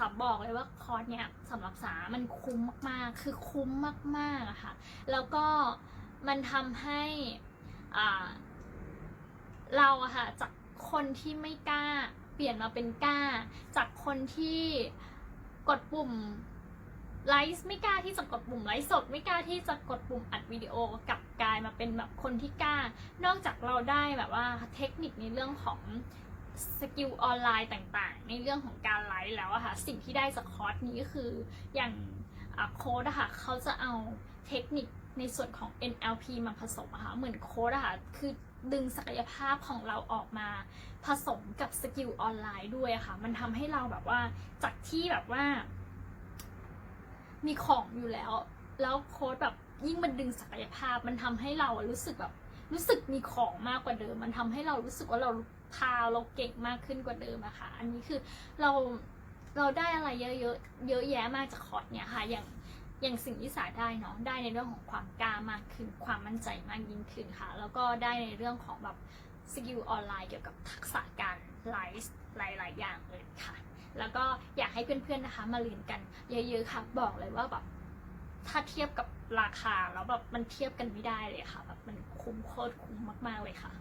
สาบอกเลยว่าคอร์สเนี้ยสำหรับสามันคุ้มมากๆ คือคุ้มมากๆอะค่ะ แล้วก็มันทำให้เราอะค่ะจากคนที่ไม่กล้าเปลี่ยนมาเป็นกล้า จากคนที่กดปุ่มไลฟ์ไม่กล้าที่จะกดปุ่มไลฟ์สด ไม่กล้าที่จะกดปุ่มอัดวิดีโอกลับกลายมาเป็นแบบคนที่กล้า นอกจากเราได้แบบว่าเทคนิคในเรื่องของ สกิลออนไลน์ต่างๆ ในเรื่องของการไลฟ์แล้วอะค่ะ สิ่งที่ได้จากคอร์สนี้ก็คืออย่างโค้ดอะค่ะเขาจะเอาเทคนิคในส่วนของ NLP มาผสมอะค่ะ เหมือนโค้ดอะค่ะ คือดึงศักยภาพของเราออกมา ผสมกับสกิลออนไลน์ด้วยอะค่ะ มันทำให้เราแบบว่าจากที่แบบว่า มีของอยู่แล้ว แล้วโค้ดแบบยิ่งมันดึงศักยภาพ มันทำให้เรารู้สึกแบบ รู้สึกมีของมากกว่าเดิม มันทำให้เรารู้สึกว่าเราพาเราเก่งมากขึ้นกว่าเดิมอะค่ะ อันนี้คือเราเราได้อะไรเยอะๆเยอะแยะมากจากคอร์สเนี่ยค่ะ อย่างอย่างสิ่งที่สาได้เนาะได้ในเรื่องของความกล้ามากขึ้น ความมั่นใจมากยิ่งขึ้นค่ะ แล้วก็ได้ในเรื่องของแบบสกิลออนไลน์เกี่ยวกับทักษะการไลฟ์หลายๆอย่างเลยค่ะ แล้วก็อยากให้เพื่อนๆนะคะ มาเรียนกันเยอะๆค่ะบอกเลยว่าแบบถ้าเทียบกับราคาแล้วแบบมันเทียบกันไม่ได้เลยค่ะแบบมัน คุ้มโคตรคุ้มมากๆเลยค่ะ